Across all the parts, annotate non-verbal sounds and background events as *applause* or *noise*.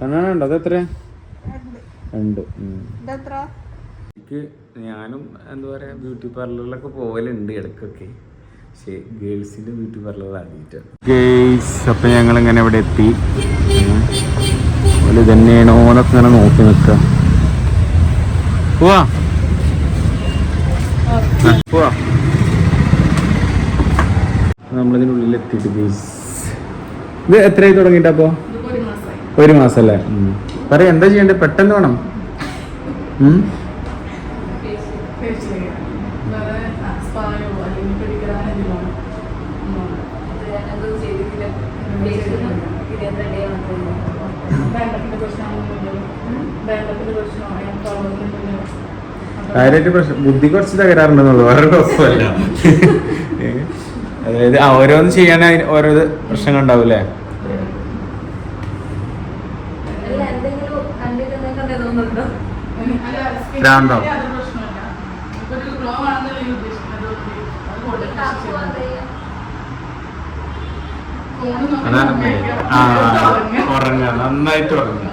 കണ്ണാണുണ്ടോ അത് എത്ര രണ്ട്. എനിക്ക് ഞാനും എന്താ പറയുക ബ്യൂട്ടി പാർലറിലൊക്കെ പോകലുണ്ട് ഇടയ്ക്കൊക്കെ. പക്ഷേ ഗേൾസിന്റെ ബ്യൂട്ടി പാർലർ ആദ്യമായിട്ടാണ് ഗേൾസ് അപ്പം ഞങ്ങൾ ഇങ്ങനെ ഇവിടെ എത്തി. അതുപോലെ തന്നെയാണ് ഓനൊക്കെ ഇങ്ങനെ നോക്കി നിൽക്കുക പോവാ. പോവാ. നമ്മളിതിനുള്ളിൽ എത്തിയിട്ട് ഗേൾസ്. ഇത് എത്രയായി തുടങ്ങിയിട്ട് അപ്പോൾ ഒരു മാസം അല്ലേ പറയാ എന്താ ചെയ്യണ്ടേ പെട്ടെന്ന് വേണം. കാര്യമായിട്ട് പ്രശ്നം ബുദ്ധി കുറച്ച് തകരാറുണ്ടെന്നുള്ളൂ. വേറെ കുഴപ്പമില്ല? *laughs* അതായത് ഓരോന്ന് ചെയ്യാൻ ഓരോ പ്രശ്നങ്ങൾ ഉണ്ടാവൂലേ ഭ്രാന്തോ? അതാണ് main. ആ ഉറങ്ങ. നന്നായിട്ട് ഉറങ്ങ.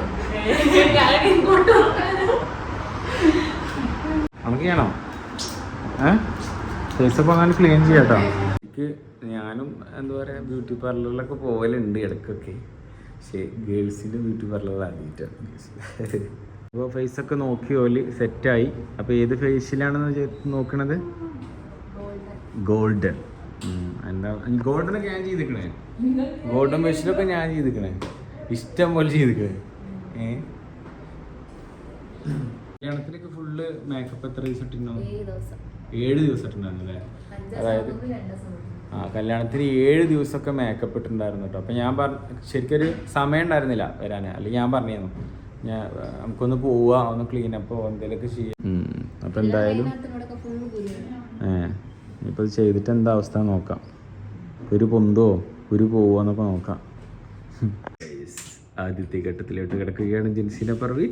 നമുക്ക് ചെയ്യണോ അങ്ങനെ ക്ലീൻ ചെയ്യാട്ടോ. എനിക്ക് ഞാനും എന്താ പറയുക ബ്യൂട്ടി പാർലറിലൊക്കെ പോകലുണ്ട് ഇടക്കൊക്കെ പക്ഷേ ഗേൾസിന്റെ ബ്യൂട്ടി പാർലർ ആദ്യമായിട്ടാണ് അപ്പോൾ ഒക്കെ നോക്കി ഓൽ സെറ്റായി അപ്പോൾ ഏത് ഫേസിലാണെന്ന് നോക്കണത്? ഗോൾഡൻ എന്താ ഗോൾഡനൊക്കെ ഞാൻ ചെയ്തിക്കണേ? ഗോൾഡൻ ഫേഷ്യലൊക്കെ ഞാൻ ചെയ്തിക്കണേ? ഇഷ്ടം പോലെ ചെയ്തിക്കണേ. ഏ? കല്യാണത്തിനൊക്കെ ഫുള്ള് മേക്കപ്പ് എത്ര ദിവസം ഇട്ടിട്ടുണ്ടാവും? ഏഴ് ദിവസം. ഇട്ടിട്ടുണ്ടായിരുന്നു അല്ലേ? അതായത് ആ കല്യാണത്തിന് ഏഴ് ദിവസമൊക്കെ മേക്കപ്പ് ഇട്ടിട്ടുണ്ടായിരുന്നു കേട്ടോ. അപ്പം ഞാൻ പറഞ്ഞ ശരിക്കൊരു സമയം ഉണ്ടായിരുന്നില്ല വരാൻ അല്ലെങ്കിൽ ഞാൻ പറഞ്ഞിരുന്നു. ഞാൻ നമുക്കൊന്ന് പോവാ ഒന്ന് ക്ലീൻ അപ്പോ എന്തെങ്കിലുമൊക്കെ ചെയ്യാം. അപ്പൊ എന്തായാലും ഏ ഇപ്പൊ ഇത് ചെയ്തിട്ട് എന്താ അവസ്ഥ നോക്കാം. ഒരു പൊന്തോ ഒരു പോവോ എന്നൊക്കെ നോക്കാം. ആദ്യത്തെ ഘട്ടത്തിലോട്ട് കിടക്കുകയാണ് ജിൻസിനെ പറവി.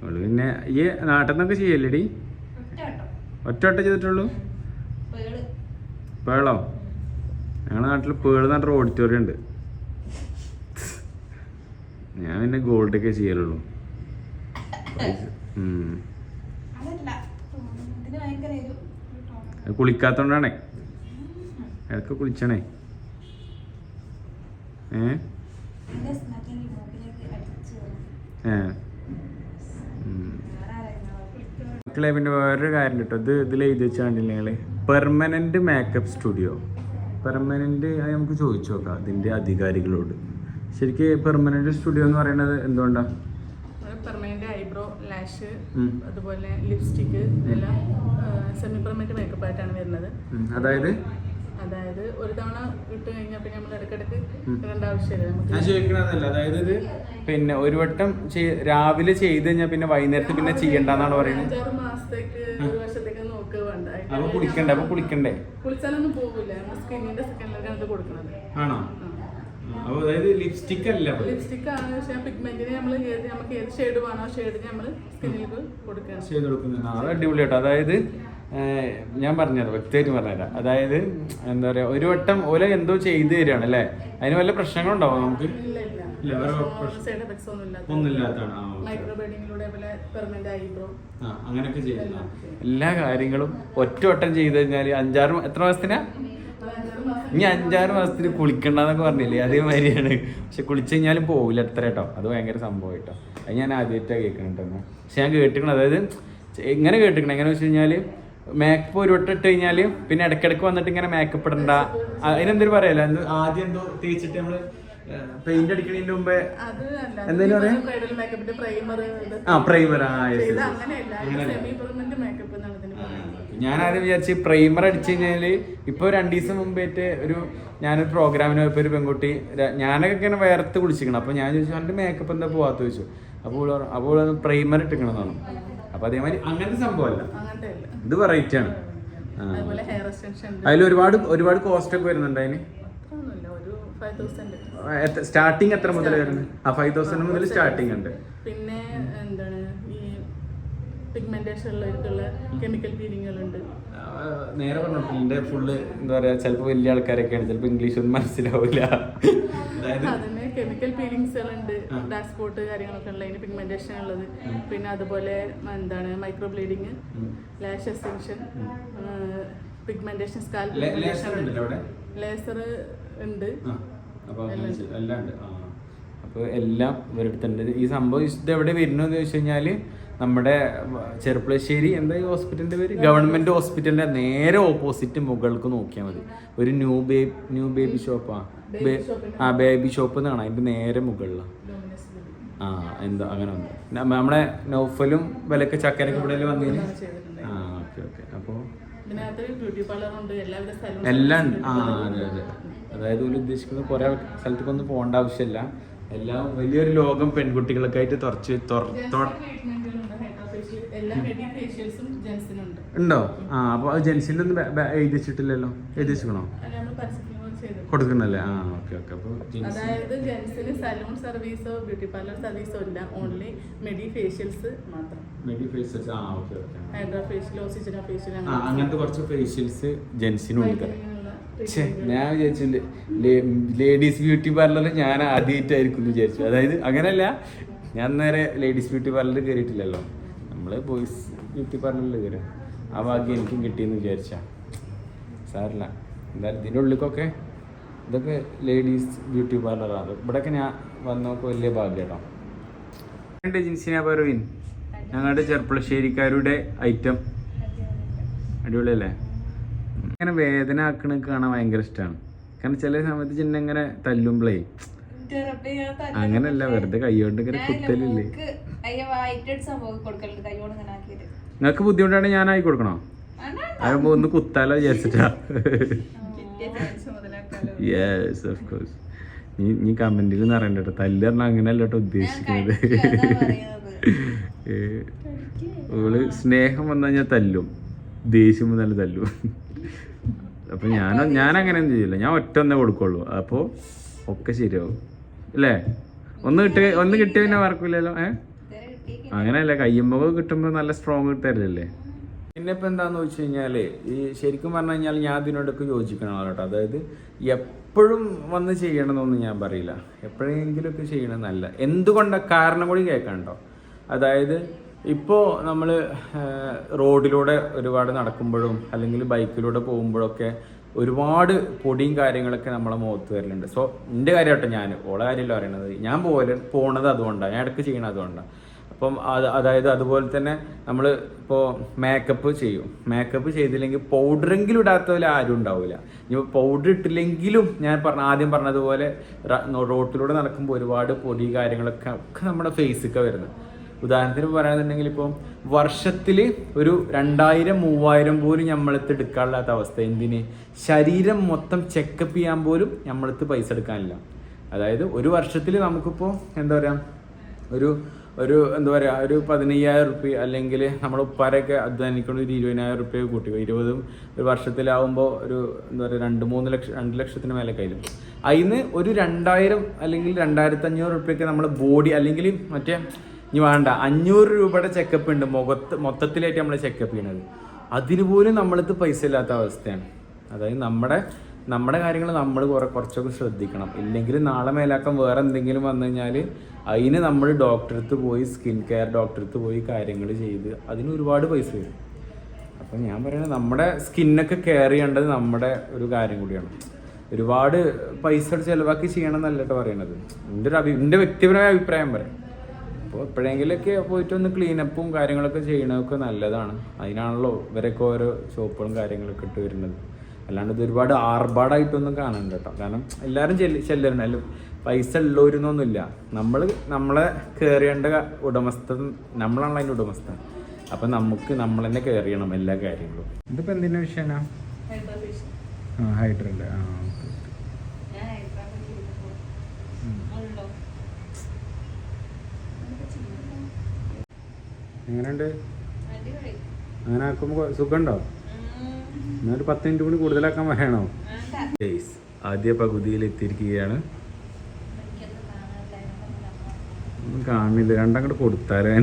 അവൾ പിന്നെ ഈ നാട്ടിൽ നിന്നൊക്കെ ചെയ്യല്ലേടി? ഒറ്റ വട്ടം ചെയ്തിട്ടുള്ളൂ? പേളോ. ഞങ്ങളുടെ നാട്ടിൽ പേൾ എന്ന് പറഞ്ഞൊരു ഓഡിറ്റോറിയം ഉണ്ട്. ഞാൻ പിന്നെ ഗോൾഡൊക്കെ ചെയ്യലുള്ളൂ. ചെയ്യലുള്ളു കുളിക്കാത്തോണ്ടാണേ. ഇടയ്ക്ക് കുളിച്ചണേ. ഏ. മക്കളെ പിന്നെ വേറൊരു കാര്യം കേട്ടോ. ഇത് ഇതിൽ എഴുതി വെച്ചാണ്ടില്ല പെർമനന്റ് മേക്കപ്പ് സ്റ്റുഡിയോ പെർമനന്റ് അത് നമുക്ക് ചോദിച്ചു നോക്കാം. അതിന്റെ അധികാരികളോട്. ശരിക്കും പെർമനന്റ് സ്റ്റുഡിയോ എന്ന് പറയുന്നത് എന്തുകൊണ്ടാണ് പെർമനന്റ് ഐബ്രോ ലാഷ്. അതുപോലെ ലിപ്സ്റ്റിക് ഇതെല്ലാം സെമി പെർമനന്റ് മേക്കപ്പ് ആയിട്ടാണ് വരുന്നത്. അതായത്? അതായത് ഒരു തവണ ഇട്ട് കഴിഞ്ഞാൽ പിന്നെ നമ്മൾ ഇടയ്ക്കിടയ്ക്ക്. ഇടേണ്ട ആവശ്യമില്ല ഞാൻ നമുക്ക് ചോദിക്കണതല്ല അതായത് ഇത് പിന്നെ ഒരു വട്ടം രാവിലെ ചെയ്ത് കഴിഞ്ഞാൽ പിന്നെ വൈകുന്നേരത്ത് പിന്നെ ചെയ്യണ്ടെന്നാണ് പറയുന്നത്? അഞ്ചാറ് മാസത്തേക്ക് ഒരു വർഷത്തേക്ക് നോക്കുക വേണ്ട. അപ്പൊ കുളിക്കണ്ടേ? അപ്പൊ കുളിക്കണ്ടേ? കുളിച്ചാലൊന്നും പോകില്ല സ്കിന്നിന്റെ സെക്കൻഡിലേക്കാണ് ഇത് കൊടുക്കുന്നത്. ആണോ? അപ്പൊ അതായത് ലിപ്സ്റ്റിക് അല്ല. ലിപ്സ്റ്റിക് ആണ് പക്ഷേ പിഗ്മെന്റിന് നമ്മൾ നമുക്ക് ഏത് ഷെയ്ഡ് വേണോ ആ ഷെയ്ഡിന് നമ്മൾ സ്കിന്നിലേക്ക് കൊടുക്കുകയാണ് ചെയ്ത് കൊടുക്കുന്നത് അത് അടിപൊളി കേട്ടോ അതായത് ഞാൻ പറഞ്ഞത് വ്യക്തമായിട്ട് പറഞ്ഞുതരാം. അതായത് എന്താ പറയാ ഒരു വട്ടം ഓല എന്തോ ചെയ്ത് തരികയാണ് അല്ലേ? അതിന് വല്ല പ്രശ്നങ്ങളുണ്ടാവും നമുക്ക്? അങ്ങനെയൊക്കെ ചെയ്യുന്ന എല്ലാ കാര്യങ്ങളും ഒറ്റ വട്ടം ചെയ്ത് കഴിഞ്ഞാൽ അഞ്ചാറ് എത്ര മാസത്തിനാ? ഇനി അഞ്ചാറ് മാസത്തിന് കുളിക്കണ്ടെന്നൊക്കെ പറഞ്ഞില്ലേ? അതേമാതിരിയാണ്. പക്ഷെ കുളിച്ചു കഴിഞ്ഞാലും പോവില്ല അത്ര കേട്ടോ. അത് ഭയങ്കര സംഭവം കേട്ടോ അത് ഞാൻ ആദ്യമായിട്ടാണ് കേൾക്കണുണ്ടെന്ന് പക്ഷെ ഞാൻ കേട്ടിക്കണം അതായത് എങ്ങനെ കേട്ടിക്കണം? എങ്ങനെ വെച്ച് കഴിഞ്ഞാൽ മേക്കപ്പ് ഒരു വട്ടം ഇട്ട് കഴിഞ്ഞാൽ പിന്നെ ഇടയ്ക്കിടയ്ക്ക് വന്നിട്ട് ഇങ്ങനെ മേക്കപ്പ് ഇടണ്ട. അതിനെന്തൊരു പറയല്ല ആദ്യം എന്തോ തേച്ചിട്ട് നമ്മൾ പെയിന്റ് അടിക്കണതിന് മുമ്പേ അത് പറയാം? ആ പ്രൈമർ ആ. അങ്ങനെയല്ല. ഞാൻ ആദ്യം വിചാരിച്ച് പ്രൈമർ അടിച്ചു കഴിഞ്ഞാൽ ഇപ്പൊ രണ്ടു ദിവസം മുമ്പേറ്റ് ഒരു ഞാനൊരു പ്രോഗ്രാമിന് പോയപ്പോ ഒരു പെൺകുട്ടി ഞാനൊക്കെ ഇങ്ങനെ വേർത്ത് കുളിച്ചിരിക്കണം. അപ്പൊ ഞാൻ ചോദിച്ചു അവന്റെ മേക്കപ്പ് എന്താ പോവാത്ത? ചോദിച്ചു. അപ്പോൾ അപ്പോൾ പ്രൈമർ ഇട്ടിക്കണമെന്നാണ് അപ്പൊ അതേമാതിരി അങ്ങനത്തെ സംഭവമല്ല. ഇത് വെറൈറ്റി ആണ്. അതിൽ ഒരുപാട് ഒരുപാട് കോസ്റ്റ് ഒക്കെ വരുന്നുണ്ട് അതിന്. സ്റ്റാർട്ടിങ് എത്ര മുതൽ വരുന്നത്? ആ ഫൈവ് തൗസൻഡ് മുതൽ സ്റ്റാർട്ടിങ് ഉണ്ട്. പിന്നെ പിഗ്മെന്റേഷനിലേക്കുള്ള കെമിക്കൽ പീലിങ്ങുകളുണ്ട് നേരെ പറഞ്ഞു ഇതിന്റെ ഫുള്ള് എന്താ പറയാ ചിലപ്പോ വലിയ ആൾക്കാരൊക്കെയാണ് ചിലപ്പോ ഇംഗ്ലീഷ് ഒന്നും മനസ്സിലാവില്ല അതായത് അതിന് കെമിക്കൽ പീലിങ്സുകളുണ്ട് ആ. ഡാഷ്ബോർഡ് കാര്യങ്ങളൊക്കെ ഉള്ള അതിന് പിഗ്മെന്റേഷൻ ഉള്ളത് പിന്നെ അതുപോലെ എന്താണ് microblading lash extension pigmentation scalp laser അവിടെ? ലേസർ ഉണ്ട്. ഉണ്ട്. അപ്പോൾ എല്ലാം ഇവരെടുത്തുണ്ട് ഈ സംഭവം ഇത് എവിടെ വരുന്നതെന്ന് ചോദിച്ചു കഴിഞ്ഞാൽ നമ്മുടെ ചെറുപ്പളശ്ശേരി എന്താ ഈ ഹോസ്പിറ്റലിന്റെ പേര്? ഗവൺമെന്റ് ഹോസ്പിറ്റലിന്റെ നേരെ ഓപ്പോസിറ്റ് മുകൾക്ക് നോക്കിയാൽ മതി. ഒരു ന്യൂ ബേബി ന്യൂ ബേബി ഷോപ്പാ. Baby shop ന് ആ ബേബി ഷോപ്പ് എന്നാണ് അതിന്റെ നേരെ മുകളിലാണ് ആ എന്താ അങ്ങനെ ഉണ്ട്. നമ്മുടെ നമ്മളെ നൗഫലും വിലക്ക് ചക്കരക്ക് ഇവിടെ വന്നതിന്. ആ ഓക്കെ ഓക്കെ. അപ്പോൾ എല്ലാം ആ അതെ അതെ. അതായത് ഒരു ഉദ്ദേശിക്കുന്നത് കുറെ സ്ഥലത്തേക്കൊന്നും പോകേണ്ട ആവശ്യമില്ല. എല്ലാം വലിയൊരു ലോകം പെൺകുട്ടികൾക്കായിട്ട് തുറച്ച് തുറ- തുറ- എല്ലാ മെഡി ഫേഷ്യൽസും ജെൻസിനുണ്ട് ഉണ്ടോ. ആ അപ്പോൾ അത് ജെൻസിന്റെ ഒന്നും എഴുതി വെച്ചിട്ടില്ലല്ലോ? എഴുതി വെച്ചിക്കണോ? കൊടുക്കണല്ലേ? ആ ഓക്കെ ഓക്കെ. അപ്പോൾ അതായത് ജെൻസിന് സലൂൺ സർവീസോ ബ്യൂട്ടി പാർലർ സർവീസോ ഇല്ല. ഓൺലി മെഡി ഫേഷ്യൽസ് മാത്രം. മെഡി ഫേഷ്യൽസ് ആ okay okay. Hydra facial oxygen facial അങ്ങനത്തെ കുറച്ച് ഫേഷ്യൽസ് ജെൻസിനുണ്ട് ഞാൻ വിചാരിച്ചു ലേഡീസ് ബ്യൂട്ടി പാർലർ ഞാൻ ആദ്യമായിട്ടായിരിക്കും വിചാരിച്ചു. അതായത് അങ്ങനല്ല ഞാൻ നേരെ ലേഡീസ് ബ്യൂട്ടി പാർലർ കയറിയിട്ടില്ലല്ലോ നമ്മൾ ബോയ്സ് ബ്യൂട്ടി പാർലറിൽ കയറുക ആ ഭാഗ്യം എനിക്കും കിട്ടിയെന്ന് വിചാരിച്ച. സാറില്ല എന്തായാലും ഇതിന്റെ ഉള്ളിലേക്കൊക്കെ ഇതൊക്കെ ലേഡീസ് ബ്യൂട്ടി പാർലറാണ് ഇവിടെയൊക്കെ ഞാൻ വന്നൊക്കെ വലിയ ഭാഗ്യം കേട്ടോ രണ്ട് ജിൻസിന ഞങ്ങളുടെ ചെർപ്പളശ്ശേരിക്കാരുടെ ഐറ്റം അടിപൊളിയല്ലേ? ഇങ്ങനെ വേദന ആക്കണ കാണാൻ ഭയങ്കര ഇഷ്ടമാണ് കാരണം ചില സമയത്ത് ചിന്ന ഇങ്ങനെ തല്ലുമ്പളേ അങ്ങനല്ല വെറുതെ കൈകൊണ്ട് ഇങ്ങനെ കുത്തലില്ലേ? നിങ്ങക്ക് ബുദ്ധിമുട്ടാണ് ഞാൻ ആയി കൊടുക്കണോ? അതാകുമ്പോ ഒന്ന് കുത്താലോ വിചാരിച്ചിട്ടാ. യെസ് ഓഫ് കോഴ്സ് നീ നീ കമന്റിൽ നിന്ന് അറിയണ്ട കേട്ടോ തല്ല് പറഞ്ഞാൽ അങ്ങനെയല്ല കേട്ടോ ഉദ്ദേശിക്കുന്നത് ഓൾ സ്നേഹം വന്നാൽ ഞാൻ തല്ലും. ദേഷ്യം വന്നാലും തല്ലും. അപ്പൊ ഞാൻ ഞാൻ അങ്ങനെയൊന്നും ചെയ്യില്ല ഞാൻ ഒറ്റ ഒന്നേ കൊടുക്കുള്ളൂ. അപ്പോ ഒക്കെ ശരിയാവും. അല്ലേ ഒന്ന് കിട്ടി ഒന്ന് കിട്ടിയ പിന്നെ മറക്കില്ലല്ലോ ഏ? അങ്ങനെയല്ല കയ്യുമ്പോ കിട്ടുമ്പോ നല്ല സ്ട്രോങ് കിട്ടല്ലേ പിന്നെ ഇപ്പൊ എന്താന്ന് വെച്ച് കഴിഞ്ഞാൽ ഈ ശരിക്കും പറഞ്ഞു കഴിഞ്ഞാൽ ഞാൻ ഇതിനോടൊക്കെ യോജിക്കണം കേട്ടോ അതായത് എപ്പോഴും വന്ന് ചെയ്യണമെന്നൊന്നും ഞാൻ പറയില്ല. എപ്പോഴെങ്കിലുമൊക്കെ ചെയ്യണം നല്ല എന്തുകൊണ്ടാ കാരണം കൂടി കേൾക്കണ്ടോ അതായത് ഇപ്പോൾ നമ്മൾ റോഡിലൂടെ ഒരുപാട് നടക്കുമ്പോഴും അല്ലെങ്കിൽ ബൈക്കിലൂടെ പോകുമ്പോഴൊക്കെ ഒരുപാട് പൊടിയും കാര്യങ്ങളൊക്കെ നമ്മളെ മുഖത്ത് വരലുണ്ട്. സോ എന്റെ കാര്യമാട്ടോ ഞാൻ ഓളെ കാര്യമല്ല പറയണത്. ഞാൻ പോലെ പോണത് അതുകൊണ്ടാണ് ഞാൻ ഇടയ്ക്ക് ചെയ്യണത് അതുകൊണ്ടാണ് അപ്പം അത് അതായത് അതുപോലെ തന്നെ നമ്മൾ ഇപ്പോൾ മേക്കപ്പ് ചെയ്യും. മേക്കപ്പ് ചെയ്തില്ലെങ്കിൽ പൗഡറെങ്കിലും ഇടാത്തവരെ ആരും ഉണ്ടാവില്ല ഇനി പൗഡർ ഇട്ടില്ലെങ്കിലും ഞാൻ പറഞ്ഞ ആദ്യം പറഞ്ഞതുപോലെ റോട്ടിലൂടെ നടക്കുമ്പോൾ ഒരുപാട് പൊടി കാര്യങ്ങളൊക്കെ ഒക്കെ നമ്മുടെ ഫേസിലൊക്കെ വരുന്നത്. ഉദാഹരണത്തിന് പറയുകയാണെന്നുണ്ടെങ്കിൽ ഇപ്പോൾ വർഷത്തിൽ ഒരു രണ്ടായിരം മൂവായിരം പോലും നമ്മളെടുത്ത് എടുക്കാനില്ലാത്ത അവസ്ഥ. എന്തിന്? ശരീരം മൊത്തം ചെക്കപ്പ് ചെയ്യാൻ പോലും നമ്മളെടുത്ത് പൈസ എടുക്കാനില്ല. അതായത് ഒരു വർഷത്തിൽ നമുക്കിപ്പോൾ എന്താ പറയുക ഒരു ഒരു എന്താ പറയുക ഒരു പതിനയ്യായിരം റുപ്യ അല്ലെങ്കിൽ നമ്മൾ ഉപ്പാരൊക്കെ അധ്വാനിക്കുന്ന ഒരു ഇരുപതിനായിരം റുപ്യ കൂട്ടി. ഇരുപതും ഒരു വർഷത്തിലാവുമ്പോൾ ഒരു എന്താ പറയുക രണ്ട് മൂന്ന് ലക്ഷം രണ്ട് ലക്ഷത്തിന് മേലെ കയ്യിലും അതിന് ഒരു രണ്ടായിരം അല്ലെങ്കിൽ രണ്ടായിരത്തി അഞ്ഞൂറ് റുപ്യൊക്കെ നമ്മുടെ ബോഡി അല്ലെങ്കിൽ മറ്റേ ഇനി വേണ്ട അഞ്ഞൂറ് രൂപയുടെ ചെക്കപ്പ് ഉണ്ട്. മുഖത്ത് മൊത്തത്തിലായിട്ട് നമ്മൾ ചെക്കപ്പ് ചെയ്യണത്. അതിന് പോലും നമ്മളത് പൈസ ഇല്ലാത്ത അവസ്ഥയാണ്. അതായത് നമ്മുടെ നമ്മുടെ കാര്യങ്ങൾ നമ്മൾ കുറെ കുറച്ചൊക്കെ ശ്രദ്ധിക്കണം. ഇല്ലെങ്കിൽ നാളെ മേലാക്കം വേറെ എന്തെങ്കിലും വന്നു കഴിഞ്ഞാൽ അതിന് നമ്മൾ ഡോക്ടറെ അടുത്ത് പോയി സ്കിൻ കെയർ ഡോക്ടറെ അടുത്ത് പോയി കാര്യങ്ങൾ ചെയ്ത് അതിന് ഒരുപാട് പൈസ വരും. അപ്പം ഞാൻ പറയുന്നത് നമ്മുടെ സ്കിന്നൊക്കെ കെയർ ചെയ്യേണ്ടത് നമ്മുടെ ഒരു കാര്യം കൂടിയാണ്. ഒരുപാട് പൈസ ചിലവാക്കി ചെയ്യണം എന്നല്ല കേട്ടോ പറയണത്. എന്റെ ഒരു അഭി എന്റെ വ്യക്തിപരമായ അഭിപ്രായം പറയാം. അപ്പോൾ എപ്പോഴെങ്കിലൊക്കെ പോയിട്ട് ഒന്ന് ക്ലീനപ്പും കാര്യങ്ങളൊക്കെ ചെയ്യണതൊക്കെ നല്ലതാണ്. അതിനാണല്ലോ ഇവരൊക്കെ ഓരോ ഷോപ്പുകളും കാര്യങ്ങളൊക്കെ ഇട്ട് വരുന്നത്. അല്ലാണ്ട് ഇത് ഒരുപാട് ആർഭാടായിട്ടൊന്നും കാണണ്ട കേട്ടോ. കാരണം എല്ലാവരും ചെല്ലി ചെല്ലരുന്ന അല്ല പൈസ ഉള്ളവരുന്നൊന്നുമില്ല. നമ്മൾ നമ്മളെ കയറിയേണ്ട ഉടമസ്ഥൻ നമ്മളാണല്ലോ അതിന്റെ ഉടമസ്ഥൻ. അപ്പം നമുക്ക് നമ്മൾ തന്നെ കയറിയണം എല്ലാ കാര്യങ്ങളും. ഇതിപ്പോൾ എന്തിന്റെ വിഷയമാണ് ആ ഹൈഡ്രന്റെ ആ ഓക്കെ എങ്ങനെയുണ്ട്? അങ്ങനെ ആക്കുമ്പോൾ സുഖമുണ്ടോ എന്നൊരു പത്ത് മിനിറ്റ് കൂടി കൂടുതലാക്കാൻ പറയണോ? ആദ്യ പകുതിയിൽ എത്തിയിരിക്കുകയാണ്. ഒന്നും കാണില്ല. രണ്ടങ്ങോട്ട് കൊടുത്താലേ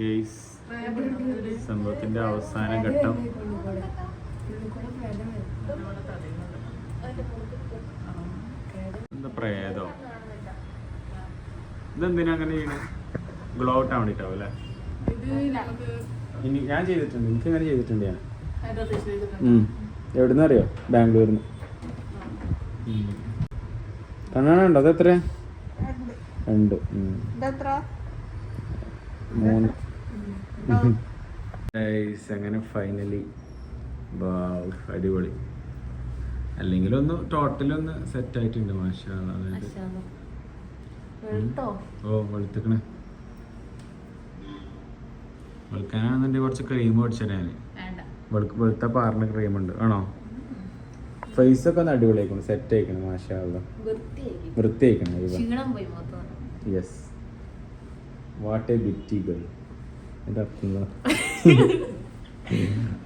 ഗെയ്സ് സംഭവത്തിന്റെ അവസാന ഘട്ടം. എന്താ പ്രേതോ? ഇതെന്തിനാ അങ്ങനെ ചെയ്യണേ? ഗ്ലോ ഔട്ട് ആവാൻ വേണ്ടിട്ടാവും അല്ലേ? ഇനി ഞാൻ ചെയ്തിട്ടുണ്ട് എനിക്ക് അങ്ങനെ ചെയ്തിട്ടുണ്ട് ഞാൻ. എവിടുന്ന് അറിയോ? ബാംഗ്ലൂരിൽ നിന്ന് കണ്ണാണുണ്ടോ അത് എത്ര രണ്ട്. മൂന്ന്. അങ്ങനെ ഫൈനലി അടിപൊളി. അല്ലെങ്കിൽ ഒന്ന് ടോട്ടൽ ഒന്ന് സെറ്റ് ആയിട്ടുണ്ട് മാഷാ. അതായത് ഓ വെളുത്തിക്കണ്. വെളുക്കാനാണെന്നുണ്ടെങ്കിൽ കുറച്ച് ക്രീം മേടിച്ചു ഞാൻ വെളുത്ത പാറിന് ക്രീം ഉണ്ട്. ആണോ? ഫേസ് ഒക്കെ ഒന്ന് അടിപൊളിയാക്കണം സെറ്റ് ആയിക്കണം മാഷാ വൃത്തിയായി വൃത്തിയായിക്കണം yes what a pretty girl എന്താ?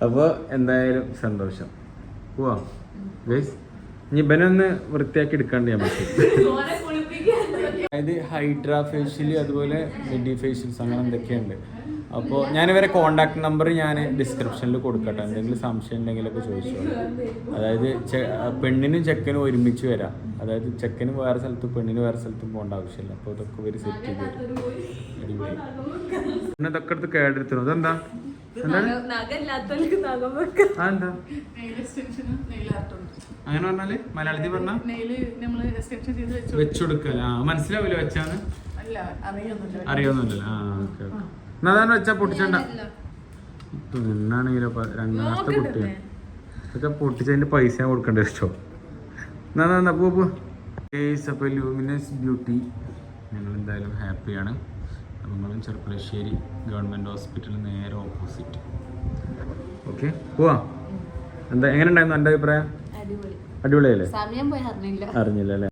അപ്പോൾ എന്തായാലും സന്തോഷം. പോവാ. ഗൈസ് ഇനി ഇവനൊന്ന് വൃത്തിയാക്കി എടുക്കാണ്ട് ഞാൻ പറ്റും *laughs* അതായത് ഹൈഡ്രാ ഫേഷ്യൽ അതുപോലെ മെഡി ഫേഷ്യൽസ് അങ്ങനെ എന്തൊക്കെയുണ്ട്? അപ്പോൾ ഞാനിവരെ കോണ്ടാക്ട് നമ്പർ ഞാൻ ഡിസ്ക്രിപ്ഷനിൽ കൊടുക്കട്ടെ. എന്തെങ്കിലും സംശയം ഉണ്ടെങ്കിലൊക്കെ ചോദിച്ചോളൂ. അതായത് പെണ്ണിനും ചെക്കനും ഒരുമിച്ച് വരാം. അതായത് ചെക്കന് വേറെ സ്ഥലത്തും പെണ്ണിന് വേറെ സ്ഥലത്തും പോകേണ്ട ആവശ്യമില്ല. അപ്പോൾ ഇതൊക്കെ ഇവർ സെറ്റ് ചെയ്ത് തരും. പിന്നെ ഇതൊക്കെ എടുത്ത് കേടെടുത്തു അതെന്താ? അങ്ങനെ പറഞ്ഞാൽ മലയാളത്തിൽ പറഞ്ഞാൽ നെയിൽ നമ്മൾ എക്സ്റ്റൻഷൻ ചെയ്ത് വെച്ചു വെച്ചു കൊടുക്കല ആ മനസ്സിലാവില്ല വെച്ചാണ് അറിയൊന്നുമില്ല. ആ ഓക്കെ ഓക്കെ. വെച്ചാ പൊട്ടിച്ചണ്ട. പെണ്ണാണെങ്കിലോ രണ്ടാമത്തെ കുട്ടിയാണ് ഇതൊക്കെ പൊട്ടിച്ചതിന്റെ പൈസ ഞാൻ കൊടുക്കണ്ടേ ഇഷ്ടോ എന്നാ പോ പോ. കേസ് അപ്പോൾ ലൂമിനസ് ബ്യൂട്ടി ഞങ്ങൾ എന്തായാലും ഹാപ്പിയാണ് നമ്മളും ചെറുപ്പളശ്ശേരി ഗവൺമെന്റ് ഹോസ്പിറ്റലിൽ നേരെ ഓപ്പോസിറ്റ്. ഓക്കെ പോവാ. എന്താ എങ്ങനെ ഉണ്ടായിരുന്നു എന്റെ അഭിപ്രായം? അടിപൊളി. അടിപൊളിയല്ലേ? സമയം പോയി അറിഞ്ഞില്ല. അറിഞ്ഞില്ല അല്ലേ?